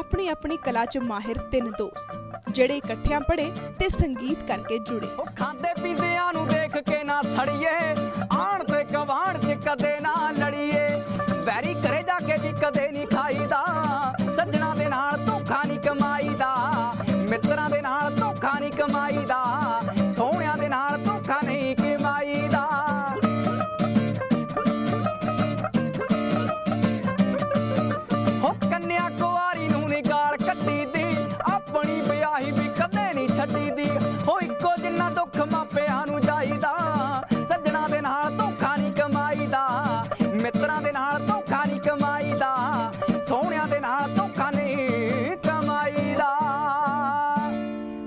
ਆਪਣੀ ਆਪਣੀ ਕਲਾ 'ਚ ਮਾਹਿਰ ਤਿੰਨ ਦੋਸਤ, ਜਿਹੜੇ ਇਕੱਠਿਆਂ ਪੜ੍ਹੇ ਤੇ ਸੰਗੀਤ ਕਰਕੇ ਜੁੜੇ। ਉਹ ਖਾਂਦੇ ਪੀਂਦਿਆਂ ਨੂੰ ਦੇਖ ਕੇ ਨਾ ਸੜੀਏ, ਆਣ ਤੇ ਕਵਾੜ ਚ ਕਦੇ ਨਾ ਲੜੀਏ। ਵੈਰੀ ਕਰੇ ਜਾ ਕੇ ਵੀ ਕਦੇ ਨਹੀਂ ਖਾਈਦਾ, ਸੱਜਣਾ ਦੇ ਨਾਲ ਧੋਖਾ ਨਹੀਂ ਕਮਾਈਦਾ। ਮਿੱਤਰਾਂ ਦੇ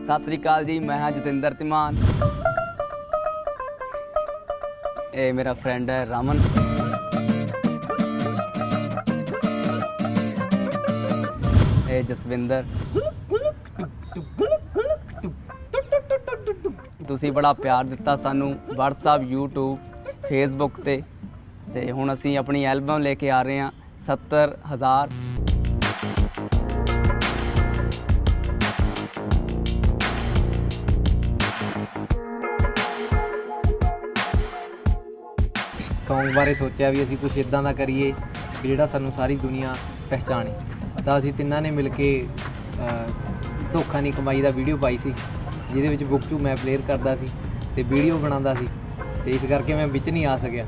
ਸਤਿ ਸ੍ਰੀ ਅਕਾਲ ਜੀ, ਮੈਂ ਹਾਂ ਜਤਿੰਦਰ ਤਿਮਾਨ। ਇਹ ਮੇਰਾ ਫਰੈਂਡ ਹੈ ਰਮਨ। ਇਹ ਜਸਵਿੰਦਰ। ਤੁਸੀਂ ਬੜਾ ਪਿਆਰ ਦਿੱਤਾ ਸਾਨੂੰ WhatsApp, YouTube, Facebook ਤੇ। ਤੇ ਹੁਣ ਅਸੀਂ ਆਪਣੀ ਐਲਬਮ ਲੈ ਕੇ ਆ ਰਹੇ ਹਾਂ 70000 Song ਬਾਰੇ ਸੋਚਿਆ ਵੀ ਅਸੀਂ ਕੁਝ ਇਦਾਂ ਦਾ ਕਰੀਏ ਵੀ ਜਿਹੜਾ ਸਾਨੂੰ ਸਾਰੀ ਦੁਨੀਆ ਪਹਿਚਾਣੇ। ਤਾਂ ਅਸੀਂ ਤਿੰਨਾਂ ਨੇ ਮਿਲ ਕੇ ਧੋਖਾ ਨਹੀਂ ਕਮਾਈ ਦਾ ਵੀਡੀਓ ਪਾਈ ਸੀ, ਜਿਹਦੇ ਵਿੱਚ ਬੁੱਕਚੂ ਮੈਂ ਪਲੇਅਰ ਕਰਦਾ ਸੀ ਤੇ ਵੀਡੀਓ ਬਣਾਉਂਦਾ ਸੀ। ਤੇ ਇਸ ਕਰਕੇ ਮੈਂ ਵਿੱਚ ਨਹੀਂ ਆ ਸਕਿਆ।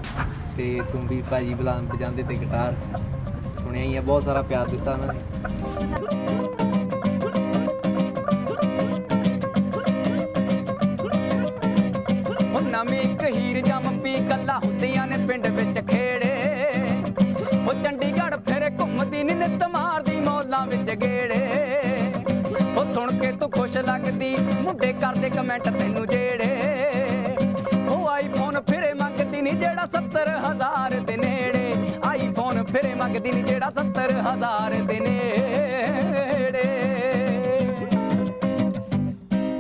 ਤੇ ਤੁਮ ਵੀ ਭਾਜੀ ਬੁਲਾ ਵਜਾਉਂਦੇ ਤੇ ਗਿਟਾਰ ਸੁਣਿਆ ਹੀ ਹੈ ਬਹੁਤ ਸਾਰਾ ਪਿਆਰ ਦਿੱਤਾ ਉਹਨਾਂ ਨੇ। ਉਹ ਨਵੀਂ ਇੱਕ ਜੰਮ ਪੀ ਕੱਲਾ ਹੁੰਦੀਆਂ ਮੁੰਡੇ ਕਮੈਂਟ ਤੈਨੂੰ ਜਿਹੜੇ ਉਹ ਆਈਫੋਨ ਫਿਰੇ ਮੰਗਦੀ ਨੀ ਜਿਹੜਾ 70000 ਦੇ ਨੇੜੇ। ਆਈਫੋਨ ਫਿਰੇ ਮੰਗਦੀ ਨੀ ਜਿਹੜਾ 70000 ਦੇ ਨੇੜੇ।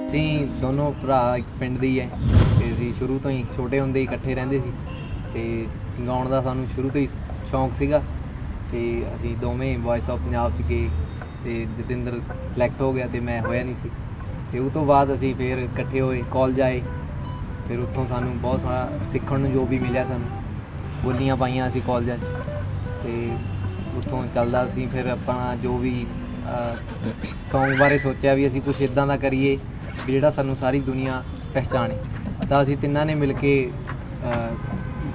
ਅਸੀਂ ਦੋਨੋਂ ਭਰਾ ਇੱਕ ਪਿੰਡ ਦੇ ਹੀ ਹੈ ਤੇ ਅਸੀਂ ਸ਼ੁਰੂ ਤੋਂ ਹੀ ਛੋਟੇ ਹੁੰਦੇ ਹੀ ਇਕੱਠੇ ਰਹਿੰਦੇ ਸੀ। ਤੇ ਗਾਉਣ ਦਾ ਸਾਨੂੰ ਸ਼ੁਰੂ ਤੋਂ ਹੀ ਸ਼ੌਂਕ ਸੀਗਾ। ਤੇ ਅਸੀਂ ਦੋਵੇਂ ਵੌਇਸ ਆਫ ਪੰਜਾਬ ਚ ਗਏ ਤੇ ਜਸਿੰਦਰ ਸਿਲੈਕਟ ਹੋ ਗਿਆ ਤੇ ਮੈਂ ਹੋਇਆ ਨਹੀਂ ਸੀ। ਤੇ ਉਸ ਤੋਂ ਬਾਅਦ ਅਸੀਂ ਫਿਰ ਇਕੱਠੇ ਹੋਏ ਕਾਲਜ ਆਏ। ਫਿਰ ਉੱਥੋਂ ਸਾਨੂੰ ਬਹੁਤ ਸਾਰਾ ਸਿੱਖਣ ਨੂੰ ਜੋ ਵੀ ਮਿਲਿਆ ਸਾਨੂੰ, ਬੋਲੀਆਂ ਪਾਈਆਂ ਅਸੀਂ ਕਾਲਜਾਂ 'ਚ। ਤੇ ਉੱਥੋਂ ਚੱਲਦਾ ਸੀ, ਫਿਰ ਆਪਣਾ ਜੋ ਵੀ ਸੌਂਗ ਬਾਰੇ ਸੋਚਿਆ ਵੀ ਅਸੀਂ ਕੁਝ ਇਦਾਂ ਦਾ ਕਰੀਏ ਵੀ ਜਿਹੜਾ ਸਾਨੂੰ ਸਾਰੀ ਦੁਨੀਆ ਪਹਿਚਾਣੇ। ਤਾਂ ਅਸੀਂ ਤਿੰਨਾਂ ਨੇ ਮਿਲ ਕੇ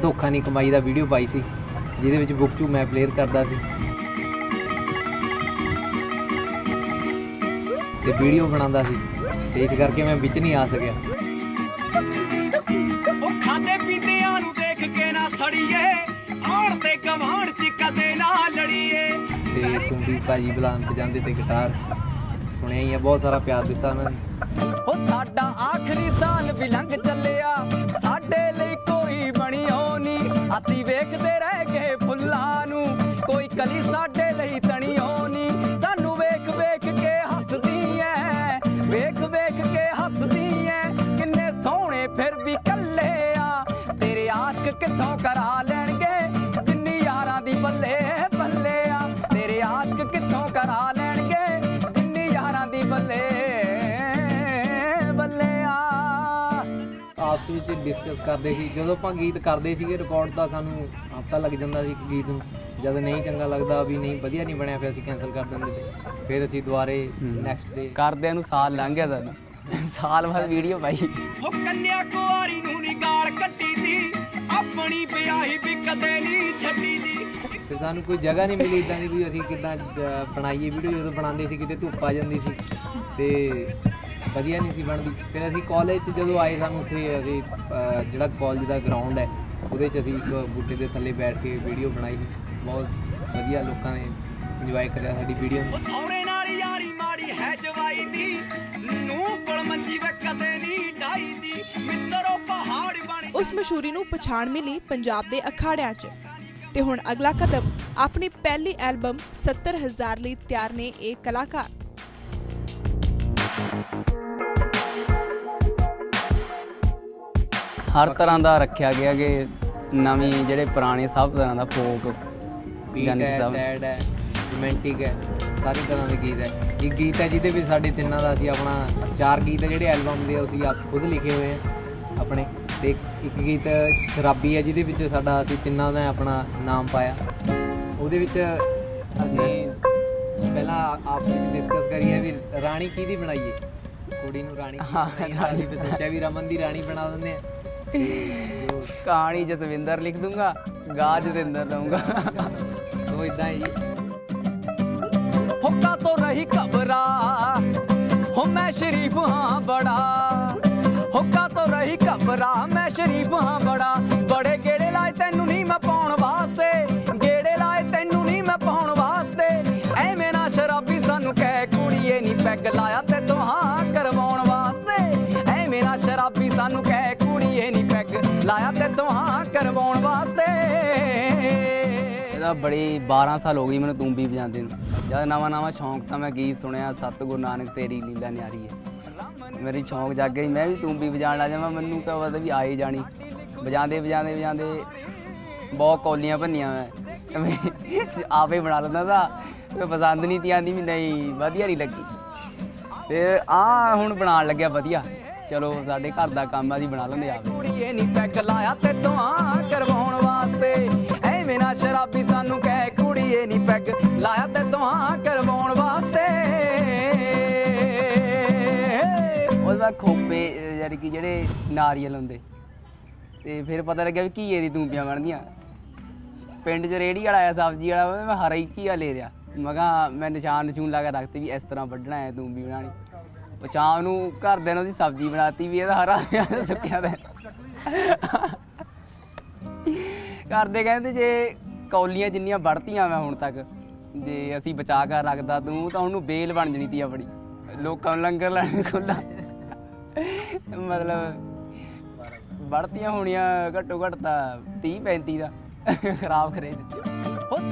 ਧੋਖਾ ਨਹੀਂ ਕਮਾਈ ਦਾ ਵੀਡੀਓ ਪਾਈ ਸੀ, ਜਿਹਦੇ ਵਿੱਚ ਬੁੱਕਚੂ ਮੈਂ ਪਲੇਅਰ ਕਰਦਾ ਸੀ। ਤੇ ਵੀਡੀਓ ਬਣਾਉਂਦਾ ਸੀ। ਤੇ ਇਸ ਕਰਕੇ ਮੈਂ ਵਿੱਚ ਨਹੀਂ ਆ ਸਕਿਆ। ਉਹ ਖਾਂਦੇ ਪੀਂਦਿਆਂ ਨੂੰ ਦੇਖ ਕੇ ਨਾ ਸੜੀਏ ਆਣ ਤੇ ਗਵਾਂਢ ਚ ਕਦੇ ਨਾ ਲੜੀਏ। ਤੇ ਵੀ ਭਾਜੀ ਬੁਲਾ ਵਜਾਉਂਦੇ ਤੇ ਗਿਟਾਰ ਸੁਣਿਆ ਹੀ ਆ ਬਹੁਤ ਸਾਰਾ ਪਿਆਰ ਦਿੱਤਾ ਉਹਨਾਂ ਨੇ। ਉਹ ਸਾਡਾ ਆਖਰੀ ਸਾਲ ਵੀ ਲੰਘ ਚੱਲਿਆ ਸਾਡੇ ਲਈ ਕੋਈ ਬਣਿਓ ਨਹੀਂ ਅਸੀਂ ਵੇਖਦੇ ਰਹਿ ਗਏ ਫੁੱਲਾਂ ਨੂੰ ਕੋਈ ਕਲੀ ਆਪਸ ਵਿੱਚ ਡਿਸਕਸ ਕਰਦੇ ਸੀ। ਜਦੋਂ ਆਪਾਂ ਗੀਤ ਕਰਦੇ ਸੀਗੇ ਰਿਕਾਰਡ ਤਾਂ ਸਾਨੂੰ ਹਫਤਾ ਲੱਗ ਜਾਂਦਾ ਸੀ ਇੱਕ ਗੀਤ ਨੂੰ। ਜਦ ਨਹੀਂ ਚੰਗਾ ਲੱਗਦਾ ਵੀ ਨਹੀਂ ਵਧੀਆ ਨਹੀਂ ਬਣਿਆ ਫਿਰ ਅਸੀਂ ਕੈਨਸਲ ਕਰ ਦਿੰਦੇ ਤੇ। ਫਿਰ ਅਸੀਂ ਦੁਬਾਰੇ ਨੈਕਸਟ ਡੇ ਕਰਦਿਆਂ ਨੂੰ ਸਾਲ ਲੰਘ ਗਿਆ ਸਾਨੂੰ। ਸਾਲ ਬਾਅਦ ਵੀਡੀਓ ਪਾਈ। ਉਹ ਕੰਨਿਆ ਕੁਆਰੀ ਨੂੰ ਨੀ ਗਾਲ ਕੱਢੀ ਦੀ ਆਪਣੀ ਵਿਆਹੀ ਵੀ ਕਦੇ ਨਹੀਂ ਛੱਡੀ ਦੀ ਫਿਰ ਸਾਨੂੰ ਕੋਈ ਜਗ੍ਹਾ ਨਹੀਂ ਮਿਲੀ ਇਦਾਂ ਦੀ ਵੀ ਅਸੀਂ ਕਿੱਦਾਂ ਬਣਾਈਏ ਵੀਡੀਓ ਜਦੋਂ ਬਣਾਉਂਦੇ ਸੀ ਕਿਤੇ ਧੁੱਪ ਆ ਜਾਂਦੀ ਸੀ। ਤੇ ਵਧੀਆ ਨਹੀਂ ਸੀ ਬਣਦੀ। ਫਿਰ ਅਸੀਂ ਕਾਲਜ 'ਚ ਜਦੋਂ ਆਏ ਸਾਨੂੰ ਉੱਥੇ ਅਸੀਂ ਅਹ, ਜਿਹੜਾ ਕਾਲਜ ਦਾ ਗਰਾਊਂਡ ਹੈ ਉਹਦੇ 'ਚ ਅਸੀਂ ਇੱਕ ਬੂਟੇ ਦੇ ਥੱਲੇ ਬੈਠ ਕੇ ਵੀਡੀਓ ਬਣਾਈ। ਬਹੁਤ ਵਧੀਆ ਲੋਕਾਂ ਨੇ ਇੰਜੋਏ ਕਰਿਆ ਸਾਡੀ ਵੀਡੀਓ ਨੂੰ ਸੌਰੇ ਨਾਲ ਯਾਰੀ ਮਾੜੀ ਹੈ ਜਵਾਈ ਦੀ। ਨੂੰ ਕੋਲ ਮੰਜੀ ਵੇ ਕਦੇ ਨਹੀਂ ਡਾਈ ਦੀ। ਮਿੱਤਰੋ ਪਹਾੜ ਬਣ ਉਸ ਮਸ਼ਹੂਰੀ ਨੂੰ ਪਛਾਣ ਮਿਲੀ ਪੰਜਾਬ ਦੇ ਅਖਾੜਿਆਂ 'ਚ। ਤੇ ਹੁਣ ਅਗਲਾ ਕਦਮ ਆਪਣੀ ਪਹਿਲੀ ਐਲਬਮ 70000 ਲਈ ਤਿਆਰ ਨੇ ਇਹ ਕਲਾਕਾਰ। ਹਰ ਤਰ੍ਹਾਂ ਦਾ ਰੱਖਿਆ ਗਿਆ ਕਿ ਨਵੀਂ ਜਿਹੜੇ ਪੁਰਾਣੇ ਸਭ ਤਰ੍ਹਾਂ ਦਾ ਫੋਕ ਬੀਟ ਹੈ ਸੈਡ ਹੈ ਰੋਮਾਂਟਿਕ ਹੈ ਸਾਰੀ ਤਰ੍ਹਾਂ ਦੇ ਗੀਤ ਹੈ। ਇੱਕ ਗੀਤ ਹੈ ਜਿਹਦੇ ਵਿੱਚ ਸਾਡੇ ਤਿੰਨਾਂ ਦਾ ਅਸੀਂ ਆਪਣਾ ਚਾਰ ਗੀਤ ਹੈ ਜਿਹੜੇ ਐਲਬਮ ਦੇ ਅਸੀਂ ਆਪ ਖੁਦ ਲਿਖੇ ਹੋਏ ਆ ਆਪਣੇ। ਤੇ ਇੱਕ ਗੀਤ ਸ਼ਰਾਬੀ ਹੈ ਜਿਹਦੇ ਵਿੱਚ ਸਾਡਾ ਅਸੀਂ ਤਿੰਨਾਂ ਦਾ ਆਪਣਾ ਨਾਮ ਪਾਇਆ। ਉਹਦੇ ਵਿੱਚ ਅਸੀਂ ਪਹਿਲਾਂ ਆਪਸ ਵਿੱਚ ਡਿਸਕਸ ਕਰੀਏ ਵੀ ਰਾਣੀ ਕਿਹਦੀ ਬਣਾਈਏ? ਕੁੜੀ ਨੂੰ ਰਾਣੀ ਬਣਾਈਏ? ਫਿਰ ਸੋਚਿਆ ਵੀ ਰਮਨ ਦੀ ਰਾਣੀ ਬਣਾ ਦਿੰਦੇ ਆ ਕਹਾਣੀ ਜਸਵਿੰਦਰ ਲਿਖ ਦੂੰਗਾ ਗਾ ਜਤਿੰਦਰ ਦਊਂਗਾ। ਸੋ ਇਦਾਂ ਹੈ। ਹੁੱਕਾ ਤੋਂ ਰਹੀ ਘਬਰਾ ਹੋ ਮੈਂ ਸ਼ਰੀਫ ਹਾਂ ਬੜਾ। ਹੁੱਕਾ ਤੋਂ ਰਹੀ ਘਬਰਾ ਮੈਂ ਸ਼ਰੀਫ ਹਾਂ ਬੜਾ। ਬੜੇ ਲਾਇਆ ਤੇ ਤੂੰ ਕਰਵਾਉਣ ਵਾਸਤੇ। ਇਹਦਾ ਬੜੀ 12 ਸਾਲ ਹੋ ਗਈ ਮੈਨੂੰ ਤੂੰਬੀ ਵਜਾਉਂਦੇ ਨੂੰ। ਜਦ ਨਵਾਂ ਨਵਾਂ ਸ਼ੌਂਕ ਤਾਂ ਮੈਂ ਗੀਤ ਸੁਣਿਆ, ਸਤਿਗੁਰੂ ਨਾਨਕ ਤੇਰੀ ਲੀਲਾ ਨਿਆਰੀ ਹੈ। ਮੇਰੀ ਸ਼ੌਂਕ ਜਾਗ ਗਈ, ਮੈਂ ਵੀ ਤੂੰਬੀ ਵਜਾਉਣ ਲੱਗ ਜਾਵਾਂ, ਮੈਨੂੰ ਤਾਂ ਪਤਾ ਵੀ ਆਈ ਜਾਣੀ। ਵਜਾਉਂਦੇ ਵਜਾਉਂਦੇ ਵਜਾਉਂਦੇ ਬਹੁਤ ਕੌਲੀਆਂ ਭੰਨੀਆਂ ਮੈਂ। ਆਪੇ ਬਣਾ ਲੈਂਦਾ ਤਾਂ ਕੋਈ ਪਸੰਦ ਨਹੀਂ ਤੀ ਆਂਦੀ, ਵੀ ਨਹੀਂ, ਵਧੀਆ ਨਹੀਂ ਲੱਗੀ। ਤੇ ਆ ਹੁਣ ਬਣਾਉਣ ਲੱਗਿਆ, ਵਧੀਆ। ਚਲੋ ਸਾਡੇ ਘਰ ਦਾ ਕੰਮ ਆ ਜੀ ਬਣਾ ਲੈਂਦੇ ਆਪ ਕੁੜੀਏ ਨਹੀਂ ਪੈਗ ਲਾਇਆ ਤੇ ਤੂੰ ਆ ਕਰਵਾਉਣ ਵਾਸਤੇ। ਐਵੇਂ ਨਾ ਸ਼ਰਾਬੀ ਸਾਨੂੰ ਕਹਿ ਕੁੜੀਏ ਨਹੀਂ ਪੈਗ ਲਾਇਆ ਤੇ ਤੂੰ ਆ ਕਰਵਾਉਣ ਵਾਸਤੇ। ਉਹਦੇ ਖੋਪੇ ਯਾਨੀ ਕਿ ਜਿਹੜੇ ਨਾਰੀਅਲ ਹੁੰਦੇ। ਤੇ ਫਿਰ ਪਤਾ ਲੱਗਿਆ ਵੀ ਘੀਏ ਦੀ ਤੂੰਬੀਆਂ ਬਣਦੀਆਂ। ਪਿੰਡ 'ਚ ਰੇੜੀ ਵਾਲਾ ਆਇਆ ਸਬਜ਼ੀ ਵਾਲਾ ਮੈਂ ਹਰਾ ਹੀ ਘੀਆ ਲੈ ਰਿਆ ਮੈਂ ਕਿਹਾ ਮੈਂ ਨਿਸ਼ਾਨ ਨਿਸ਼ੂਨ ਲਾ ਕੇ ਰੱਖਤੀ ਵੀ ਇਸ ਤਰ੍ਹਾਂ ਵੱਢਣਾ ਹੈ ਤੂੰਬੀ ਬਣਾਣੀ ਉਹ ਸ਼ਾਮ ਨੂੰ ਘਰਦਿਆਂ ਨੇ ਉਹਦੀ ਸਬਜ਼ੀ ਬਣਾਤੀ ਵੀ ਇਹਦਾ ਹਰਾ ਪਿਆ ਸੁੱਕਿਆ ਦਾ ਕਰਦੇ ਕਹਿੰਦੇ ਜੇ ਕੌਲੀਆਂ ਜਿੰਨੀਆਂ ਵੜਤੀਆਂ ਮੈਂ ਹੁਣ ਤੱਕ, ਜੇ ਅਸੀਂ ਬਚਾ ਕੇ ਰੱਖਦਾ ਤੂੰ, ਤਾਂ ਉਹਨੂੰ ਬੇਲ ਬਣ ਜਣੀ ਤੀ ਆਪਣੀ। ਲੋਕਾਂ ਨੂੰ ਲੰਗਰ ਲੈਣ ਖੁੱਲਾ ਮਤਲਬ ਵੜਤੀਆਂ ਹੋਣੀਆਂ ਘੱਟੋ ਘੱਟ ਤਾਂ 30 35 ਦਾ, ਖਰਾਬ ਖਰੇ ਦਿੱਤੇ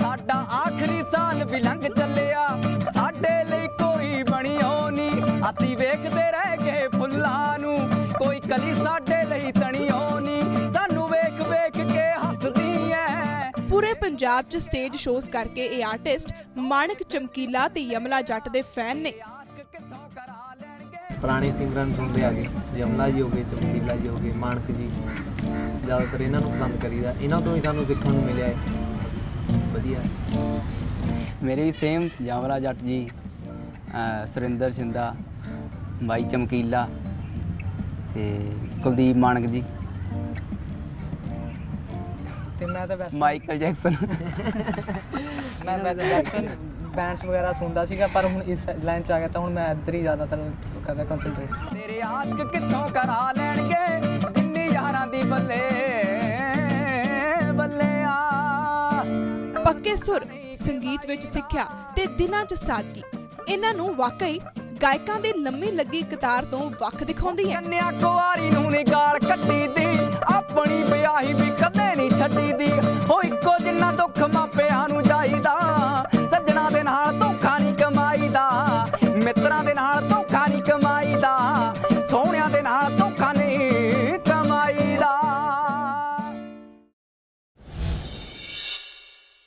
ਸਾਡਾ ਆਖਰੀ ਸਾਲ ਵੀ ਲੰਘ ਚੱਲਿਆ। ਸਾਡੇ ਲਈ ਕੋਈ ਬਣਿਓ ਨਹੀਂ ਅਸੀਂ ਵੇਖਦੇ ਰਹਿ ਗਏ ਫੁੱਲਾਂ ਨੂੰ। ਕੋਈ ਕਲੀ ਸਾਡੇ ਲਈ ਤਣਿਓ ਨਹੀਂ ਸਾਨੂੰ ਵੇਖ ਵੇਖ ਕੇ ਹੱਸਦੀ ਐ। ਪੂਰੇ ਪੰਜਾਬ 'ਚ ਸਟੇਜ ਸ਼ੋਜ਼ ਕਰਕੇ ਇਹ ਆਰਟਿਸਟ ਮਾਣਕ ਚਮਕੀਲਾ ਤੇ ਯਮਲਾ ਜੱਟ ਦੇ ਫੈਨ ਨੇ। ਪੁਰਾਣੇ ਸਿੰਗਰਾਂ ਸੁਣਦੇ ਆ ਗਏ। ਜਮਲਾ ਜੀ ਹੋ ਗਏ ਚਮਕੀਲਾ ਜੀ ਹੋ ਗਏ ਮਾਨਕ ਜੀ। ਜ਼ਿਆਦਾਤਰ ਇਹਨਾਂ ਨੂੰ ਪਸੰਦ ਕਰੀਦਾ। ਇਹਨਾਂ ਤੋਂ ਹੀ ਸਾਨੂੰ ਸਿੱਖਣ ਨੂੰ ਮਿਲਿਆ ਹੈ। ਵਧੀਆ। ਮੇਰੇ ਵੀ ਸੇਮ ਜਾਮਰਾ ਜੱਟ ਜੀ ਸੁਰਿੰਦਰ ਸਿੰਦਾ ਬਾਈ ਚਮਕੀਲਾ ਤੇ ਕੁਲਦੀਪ ਮਾਨਕ ਜੀ। ਤੇ ਮੈਂ ਤਾਂ ਵੈਸੇ ਮਾਈਕਲ ਜੈਕਸਨ। ਮੈਂ ਵੈਸਟਰਨ ਬੈਂਡਸ ਵਗੈਰਾ ਸੁਣਦਾ ਸੀਗਾ ਪਰ ਹੁਣ ਇਸ ਲਾਈਨ ਚ ਆ ਗਿਆ ਤਾਂ ਹੁਣ ਮੈਂ ਇੱਧਰ ਹੀ ਜ਼ਿਆਦਾਤਰ ਕਰਦਾ ਕੰਸੈਂਟਰੇਟ ਤੇਰੇ ਆਸ਼ਕ ਕਿੱਥੋਂ ਕਰਾ ਲੈਣਗੇ? ਜਿੰਨੀ ਯਾਰਾਂ ਦੀ ਬੱਲੇ। ਪੱਕੇ ਸੁਰ ਸੰਗੀਤ ਵਿੱਚ ਸਿੱਖਿਆ ਤੇ ਦਿਲਾਂ 'ਚ ਸਾਦਗੀ। ਇਹਨਾਂ ਨੂੰ ਵਾਕਈ ਗਾਇਕਾਂ ਦੀ ਲੰਮੀ ਲੱਗੀ ਕਤਾਰ ਤੋਂ ਵੱਖ ਦਿਖਾਉਂਦੀ ਹੈ। ਕੰਨਿਆ ਕੁਆਰੀ ਨੂੰ ਨੀ ਗਾਲ ਕੱਟੀ ਦੀ ਆਪਣੀ ਵਿਆਹੀ ਵੀ ਕਦੇ ਨਹੀਂ ਛੱਡੀ ਦੀ ਹੋ ਇੱਕੋ ਜਿੰਨਾ ਦੁੱਖ